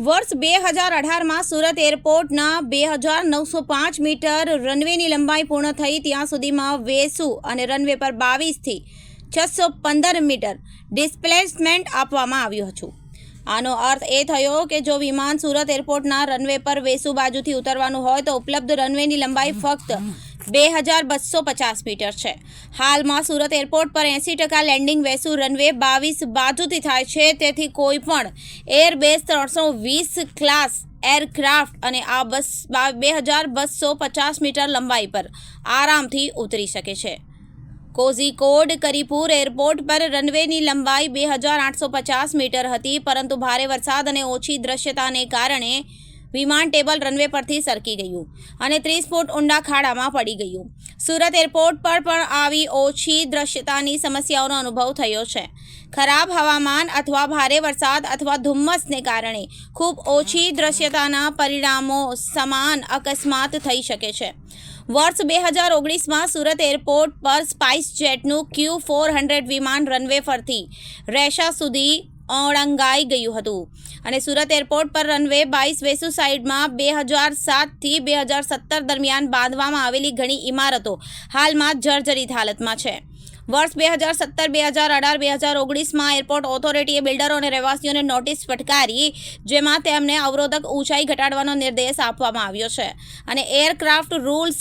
વર્ષ બે હજાર અઢારમાં સુરત એરપોર્ટના બે હજાર નવસો પાંચ મીટર રનવેની લંબાઈ પૂર્ણ થઈ. ત્યાં સુધીમાં વેસુ અને રનવે પર બાવીસથી છસો પંદર મીટર ડિસ્પ્લેસમેન્ટ આપવામાં આવ્યું હતું. આનો અર્થ એ થયો કે જો વિમાન સુરત એરપોર્ટના રનવે પર વેસુ બાજુથી ઉતરવાનું હોય તો ઉપલબ્ધ રનવેની લંબાઈ ફક્ત બે હજાર બસો પચાસ મીટર છે. હાલમાં સુરત એરપોર્ટ પર એંસી ટકા લેન્ડિંગ વેસુ રનવે બાવીસ બાજુથી થાય છે. તેથી કોઈ પણ એરબેઝ ત્રણસો વીસ ક્લાસ એરક્રાફ્ટ અને આ બસ બે હજાર બસો પચાસ મીટર લંબાઈ પર આરામથી ઉતરી શકે છે. કોઝીકોડ કરીપુર એરપોર્ટ પર રનવેની લંબાઈ બે હજાર આઠસો પચાસ મીટર હતી, પરંતુ ભારે વરસાદ અને ઓછી દ્રશ્યતાને કારણે વિમાન ટેબલ રનવે પરથી સરકી ગયું અને ત્રીસ ફૂટ ઊંડા ખાડામાં પડી ગયું. સુરત એરપોર્ટ પર પણ આવી ઓછી દ્રશ્યતાની સમસ્યાઓનો અનુભવ થયો છે. ખરાબ હવામાન અથવા ભારે વરસાદ અથવા ધુમ્મસને કારણે ખૂબ ઓછી દ્રશ્યતાના પરિણામો સમાન અકસ્માત થઈ શકે છે. વર્ષ બે હજાર ઓગણીસમાં સુરત એરપોર્ટ પર સ્પાઇસ જેટનું ક્યુ ફોર હંડ્રેડ વિમાન રનવે પરથી રેશા સુધી ઓળંગાઈ ગયું હતું. અને સુરત એરપોર્ટ પર રનવે બાવીસ વેસુ સાઇડમાં બે હજાર સાતથી બે હજાર સત્તર દરમિયાન બાંધવામાં આવેલી ઘણી ઇમારતો હાલમાં જર્જરિત હાલતમાં છે. વર્ષ બે હજાર સત્તર, બે હજાર અઢાર, બે હજાર ઓગણીસમાં એરપોર્ટ ઓથોરિટીએ બિલ્ડરો અને રહેવાસીઓને નોટિસ ફટકારી, જેમાં તેમને અવરોધક ઊંચાઈ ઘટાડવાનો નિર્દેશ આપવામાં આવ્યો છે. અને એરક્રાફ્ટ રૂલ્સ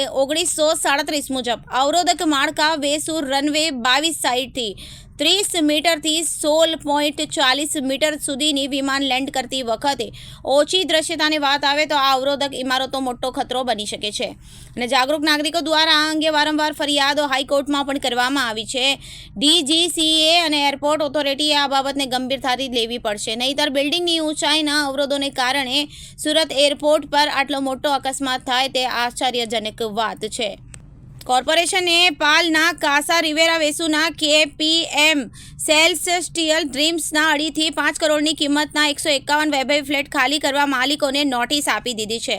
એ ઓગણીસો સાડત્રીસ મુજબ અવરોધક માળખા વેસુ રનવે બાવીસ સાઈડથી ત્રીસ મીટરથી સોળ પોઈન્ટ ચાલીસ મીટર સુધીની વિમાન લેન્ડ કરતી વખતે ઓછી દ્રશ્યતાની વાત આવે તો આ અવરોધક ઇમારતો મોટો ખતરો બની શકે છે. અને જાગૃત નાગરિકો દ્વારા આ અંગે વારંવાર ફરિયાદો હાઈકોર્ટમાં પણ કરવામાં આવી છે. ડીજીસીએ અને એરપોર્ટ ઓથોરિટીએ આ બાબતને ગંભીરતાથી લેવી પડશે. નહીંતર બિલ્ડિંગની ઊંચાઈના અવરોધોને કારણે સુરત એરપોર્ટ પર આટલો મોટો અકસ્માત થાય તે આશ્ચર્યજનક વાત છે. કોર્પોરેશને પાલના કાસા રિવેરા વેસુના કેપીએમ સેલ્સ સ્ટીલ ડ્રીમ્સના અઢીથી પાંચ કરોડની કિંમતના એકસો એકાવન વૈભવી ફ્લેટ ખાલી કરવા માલિકોને નોટિસ આપી દીધી છે.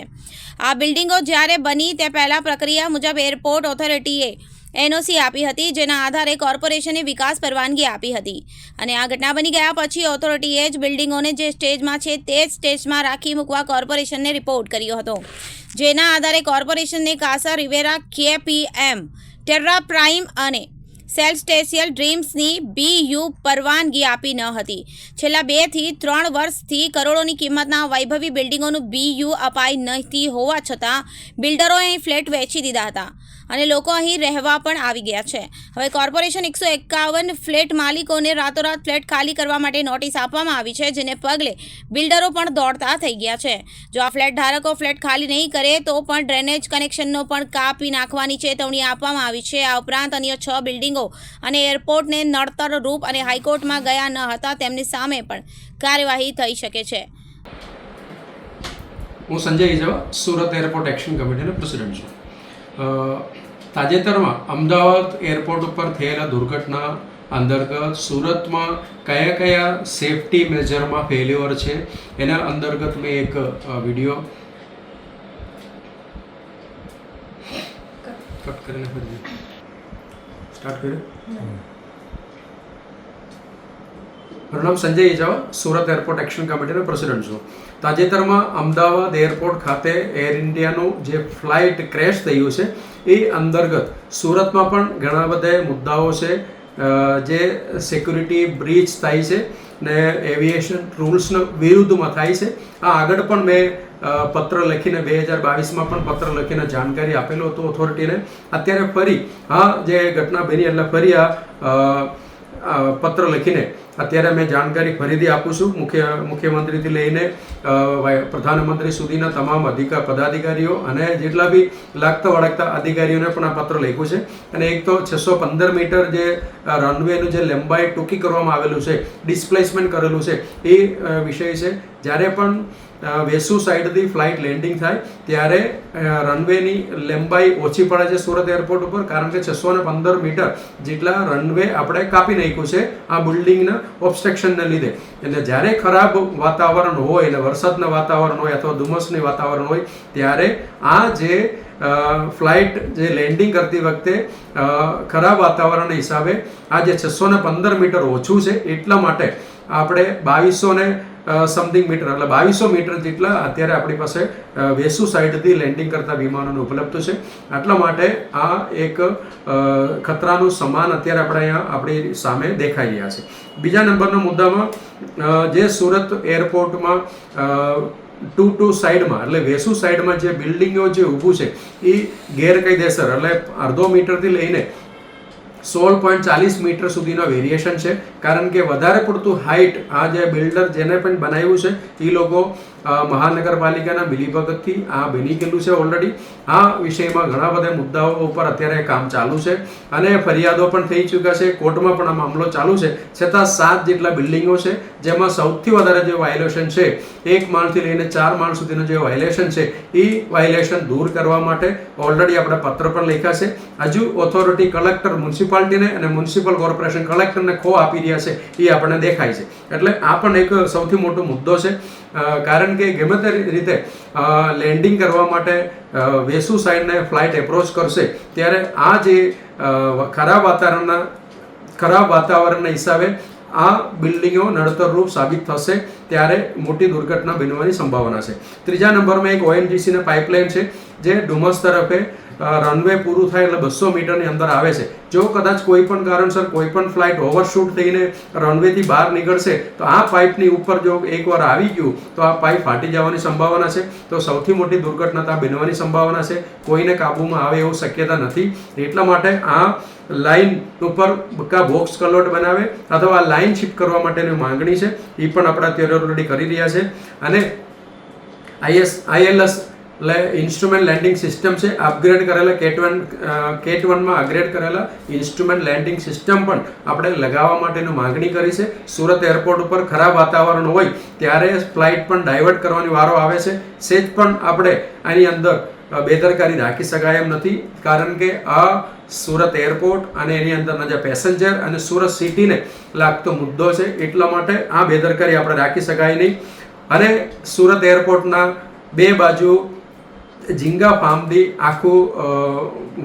આ બિલ્ડિંગો જ્યારે બની તે પહેલાં પ્રક્રિયા મુજબ એરપોર્ટ ઓથોરિટીએ એનઓસી આપી હતી, જેના આધારે કોર્પોરેશને વિકાસ પરવાનગી આપી હતી. અને આ ઘટના બની ગયા પછી ઓથોરિટીએ જ બિલ્ડિંગોને જે સ્ટેજમાં છે તે જ સ્ટેજમાં રાખી મૂકવા કોર્પોરેશનને રિપોર્ટ કર્યો હતો. જેના આધારે કોર્પોરેશનને Casa, Riviera, KPM, Terra Prime અને સેલ્સ્ટેશિયલ ડ્રીમ્સની બીયુ પરવાનગી આપી ન હતી. છેલ્લા બેથી ત્રણ વર્ષથી કરોડોની કિંમતના વૈભવી બિલ્ડિંગોનું બીયુ અપાઈ નહોતી હોવા છતાં બિલ્ડરોએ ફ્લેટ વેચી દીધા હતા. અને લોકો અહીં રહેવા પણ આવી ગયા છે. હવે કોર્પોરેશન એકસો એકાવન ફ્લેટ માલિકોને રાતોરાત ફ્લેટ ખાલી કરવા માટે નોટિસ આપવામાં આવી છે, જેને પગલે બિલ્ડરો પણ દોડતા થઈ ગયા છે. જો આ ફ્લેટ ધારકો ફ્લેટ ખાલી નહીં કરે, તો પણ ડ્રેનેજ કનેક્શનનો પણ કાપી નાખવાની ચેતવણી આપવામાં આવી છે. આ ઉપરાંત અન્ય છ બિલ્ડિંગો અને એરપોર્ટને નડતર રૂપ અને હાઈકોર્ટમાં ગયા ન હતા, તેમની સામે પણ કાર્યવાહી થઈ શકે છે. હું સંજય ઇજાવા સુરત એરપોર્ટ એક્શન કમિટીનો પ્રેસિડેન્ટ છું. તાજેતરમાં અમદાવાદ એરપોર્ટ ઉપર થયેલા દુર્ઘટના અંતર્ગત સુરતમાં કયા કયા સેફટી મેજરમાં ફેલ્યોર છે એના અંતર્ગત મેં એક વીડિયો કટ. કરીને સ્ટાર્ટ કર્યું? મારું નામ સંજય ઇજાવા સુરત એરપોર્ટ એક્શન કમિટીનો પ્રેસિડેન્ટ છું. તાજેતરમાં અમદાવાદ એરપોર્ટ ખાતે એર ઇન્ડિયાનું જે ફ્લાઇટ ક્રેશ થયું છે, એ અંતર્ગત સુરતમાં પણ ઘણા બધા મુદ્દાઓ છે જે સિક્યુરિટી બ્રીચ થાય છે ને એવિએશન રૂલ્સના વિરુદ્ધમાં થાય છે. આ આગળ પણ મેં પત્ર લખીને બે હજાર બાવીસમાં પણ પત્ર લખીને જાણકારી આપેલો હતો ઓથોરિટીને અત્યારે ફરી આ જે ઘટના બની, એટલે ફરી આ પત્ર લખીને અત્યારે મેં જાણકારી ફરીથી આપું છું. મુખ્ય, મુખ્યમંત્રીથી લઈને પ્રધાનમંત્રી સુધીના તમામ અધિકાર, પદાધિકારીઓ અને જેટલા બી લાગતા વળગતા અધિકારીઓને પણ આ પત્ર લખ્યું છે. અને એક તો છસો પંદર મીટર જે રનવેનું જે લંબાઈ ટૂંકી કરવામાં આવેલું છે ડિસ્પ્લેસમેન્ટ કરેલું છે, એ વિષય છે. જ્યારે પણ વેસુ સાઈડથી ફ્લાઇટ લેન્ડિંગ થાય ત્યારે રનવેની લંબાઈ ઓછી પડે છે સુરત એરપોર્ટ ઉપર કારણ કે છસો ને પંદર મીટર જેટલા રનવે આપણે કાપી નાખ્યું છે આ બિલ્ડિંગના ઓબ્સ્ટ્રક્શનને લીધે. એટલે જ્યારે ખરાબ વાતાવરણ હોય એટલે વરસાદના વાતાવરણ હોય અથવા ધુમ્મસની વાતાવરણ હોય, ત્યારે આ જે ફ્લાઇટ જે લેન્ડિંગ કરતી વખતે ખરાબ વાતાવરણના હિસાબે આ જે છસો પંદર મીટર ઓછું છે એટલા માટે આપણે બાવીસો ને સમથિંગ મીટર એટલે બાવીસો મીટર જેટલા અત્યારે આપણી પાસે વેસુ સાઈડથી લેન્ડિંગ કરતા વિમાનોનું ઉપલબ્ધ છે. એટલા માટે આ એક ખતરાનું સમાન અત્યારે આપણે અહીંયા આપણી સામે દેખાઈ રહ્યા છે. બીજા નંબરના મુદ્દામાં જે સુરત એરપોર્ટમાં ટુ ટુ સાઈડમાં, એટલે વેસુ સાઈડમાં જે બિલ્ડિંગો જે ઊભું છે એ ગેરકાયદેસર, એટલે અડધો મીટરથી લઈને સોળ પોઈન્ટ ચાલીસ મીટર સુધીનો વેરિએશન છે. કારણ કે વધારે પડતું હાઇટ આ જે બિલ્ડર જેને પણ બનાવ્યું છે એ લોકો મહાનગરપાલિકાના મિલીભગતથી આ બની ગયેલું છે ઓલરેડી આ વિષયમાં ઘણા બધા મુદ્દાઓ ઉપર અત્યારે કામ ચાલુ છે અને ફરિયાદો પણ થઈ ચૂક્યા છે. કોર્ટમાં પણ આ મામલો ચાલુ છે. છતાં સાત જેટલા બિલ્ડિંગો છે, જેમાં સૌથી વધારે જે વાયોલેશન છે, એક માળથી લઈને ચાર માળ સુધીનું જે વાયોલેશન છે એ વાયોલેશન દૂર કરવા માટે ઓલરેડી આપણે પત્ર પણ લખ્યા છે. હજુ ઓથોરિટી કલેક્ટર મ્યુનિસિપાલિટીને અને મ્યુનિસિપલ કોર્પોરેશન કલેક્ટરને ખો આપી રહ્યા છે, એ આપણને દેખાય છે. એટલે આ પણ એક સૌથી મોટો મુદ્દો છે. કારણ કે ગમે તે રીતે લેન્ડિંગ કરવા માટે વેસુ સાઈડને ફ્લાઇટ એપ્રોચ કરશે, ત્યારે આ જે ખરાબ વાતાવરણના ખરાબ વાતાવરણના હિસાબે આ બિલ્ડિંગો નડતરરૂપ સાબિત થશે, ત્યારે મોટી દુર્ઘટના બનવાની સંભાવના છે. ત્રીજા નંબરમાં એક ઓએનજીસીને પાઇપલાઇન છે. જે ડુમસ તરફે રનવે પૂરું થાય એટલે બસો મીટરની અંદર આવે છે. જો કદાચ કોઈ પણ કારણસર કોઈ પણ ફ્લાઇટ ઓવરશૂટ થઈને રનવેથી બહાર નીકળશે, તો આ પાઇપની ઉપર જો એકવાર આવી ગયું, તો આ પાઇપ ફાટી જવાની સંભાવના છે. તો સૌથી મોટી દુર્ઘટના બનવાની સંભાવના છે. કોઈને કાબૂમાં આવે એવું શક્યતા નથી. એટલા માટે આ લાઇન ઉપર કા બોક્સ કલોટ બનાવે અથવા આ લાઇન શિફ્ટ કરવા માટેની માંગણી છે. એ પણ આપણે અત્યારે ઓલરેડી કરી રહ્યા છે. અને આઈએસ આઈએલએસ એટલે ઇન્સ્ટ્રુમેન્ટ લેન્ડિંગ સિસ્ટમ છે. અપગ્રેડ કરેલા કેટ વન કેટ વનમાં અપગ્રેડ કરેલા ઇન્સ્ટ્રુમેન્ટ લેન્ડિંગ સિસ્ટમ પણ આપણે લગાવવા માટેની માંગણી કરી છે. સુરત એરપોર્ટ ઉપર ખરાબ વાતાવરણ હોય ત્યારે ફ્લાઇટ પણ ડાયવર્ટ કરવાની વારો આવે છે. સેજ પણ આપણે આની અંદર બેદરકારી રાખી શકાય એમ નથી. કારણ કે આ સુરત એરપોર્ટ અને એની અંદરના જે પેસેન્જર અને સુરત સિટીને લાગતો મુદ્દો છે. એટલા માટે આ બેદરકારી આપણે રાખી શકાય નહીં. અને સુરત એરપોર્ટના બે બાજુ ઝીંગા ફાર્મથી આખું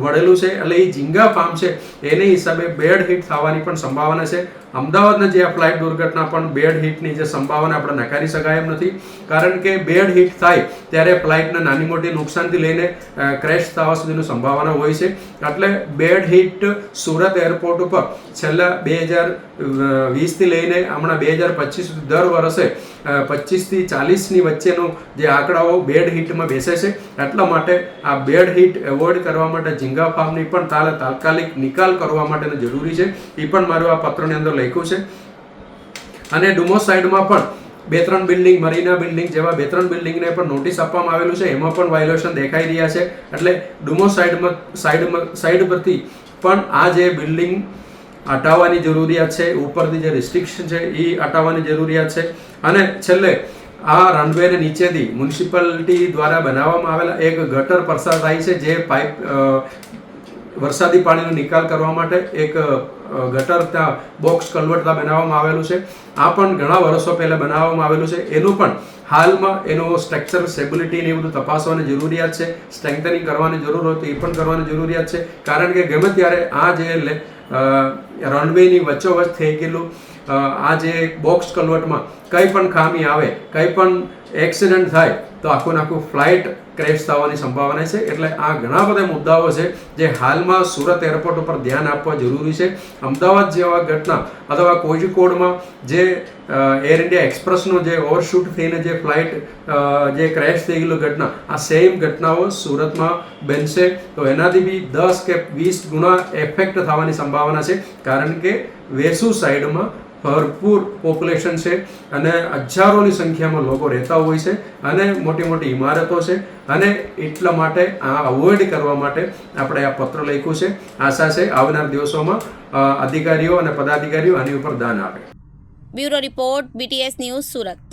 વળેલું છે. એટલે એ ઝીંગા ફાર્મ છે, એને હિસાબે બેડ હિટ થવાની પણ સંભાવના છે. અમદાવાદના જે આ ફ્લાઇટ દુર્ઘટના પણ બેડ હિટની જે સંભાવના આપણે નકારી શકાય એમ નથી. કારણ કે બેડ હિટ થાય ત્યારે ફ્લાઇટને નાની મોટી નુકસાનથી લઈને ક્રેશ થવા સુધીની સંભાવના હોય છે. એટલે બેડ હિટ સુરત એરપોર્ટ ઉપર છેલ્લા બે હજાર વીસથી લઈને હમણાં બે હજાર પચીસ સુધી દર વર્ષે પચીસથી ચાલીસની વચ્ચેનો જે આંકડાઓ બેડ હિટમાં બેસે છે. એટલા માટે આ બેડ હિટ એવોઇડ કરવા માટે ઝીંગા ફાર્મની પણ તાત્કાલિક નિકાલ કરવા માટેનો જરૂરી છે. એ પણ મારું આ પત્રની અંદર લખ્યું છે. અને ડુમોસ સાઈડમાં પણ બે ત્રણ બિલ્ડિંગ, મરીના બિલ્ડિંગ જેવા બે ત્રણ બિલ્ડિંગને પણ નોટિસ આપવામાં આવેલું છે. એમાં પણ વાયોલેશન દેખાઈ રહ્યા છે. એટલે ડુમોસ સાઈડમાં સાઈડમાં, સાઈડ પરથી પણ આ જે બિલ્ડિંગ હટાવવાની જરૂરિયાત છે, ઉપરથી જે રિસ્ટ્રિક્શન છે એ હટાવવાની જરૂરિયાત છે. અને છેલ્લે આ રનવેને નીચેથી મ્યુનિસિપાલિટી દ્વારા બનાવવામાં આવેલા એક ગટર પસાર થાય છે, જે પાઇપ વરસાદી પાણીનો નિકાલ કરવા માટે એક ગટર ત્યાં બોક્સ ત્યાં બનાવવામાં આવેલું છે. આ પણ ઘણા વર્ષો પહેલાં બનાવવામાં આવેલું છે. એનું પણ હાલમાં એનો સ્ટ્રક્ચર સ્ટેબિલિટી ને એ બધું તપાસવાની જરૂરિયાત છે. સ્ટ્રેન્થનિંગ કરવાની જરૂર હોય તો એ પણ કરવાની જરૂરિયાત છે. કારણ કે ગમે ત્યારે આ જે રનવેની વચ્ચોવચ્ચ થઈ ગયેલું આ જે બોક્સ કલવટમાં કંઈ પણ ખામી આવે, કંઈ પણ એક્સિડન્ટ થાય, તો આખું આખું ફ્લાઇટ ક્રેશ થવાની સંભાવના છે. એટલે આ ઘણા બધા મુદ્દાઓ છે જે હાલમાં સુરત એરપોર્ટ ઉપર ધ્યાન આપવા જરૂરી છે. અમદાવાદ જેવા ઘટના અથવા કોઝિકોડમાં જે એર ઇન્ડિયા એક્સપ્રેસનો જે ઓવરશૂટ થઈને જે ફ્લાઇટ જે ક્રેશ થઈ ગયેલું ઘટના, આ સેમ ઘટનાઓ સુરતમાં બનશે. તો એનાથી બી દસ કે વીસ ગુણા એફેક્ટ થવાની સંભાવના છે. કારણ કે વેસુ સાઈડમાં ભરપૂર પોપ્યુલેશન છે અને હજારોની સંખ્યામાં લોકો રહેતા હોય છે અને મોટી મોટી ઇમારતો છે અને એટલા માટે આ અવોઇડ કરવા માટે આપણે આ પત્ર લખ્યું છે. આશા છે આવનાર દિવસોમાં અધિકારીઓ અને પદાધિકારીઓ આની ઉપર દાન આપે. Bureau report BTS news Surat.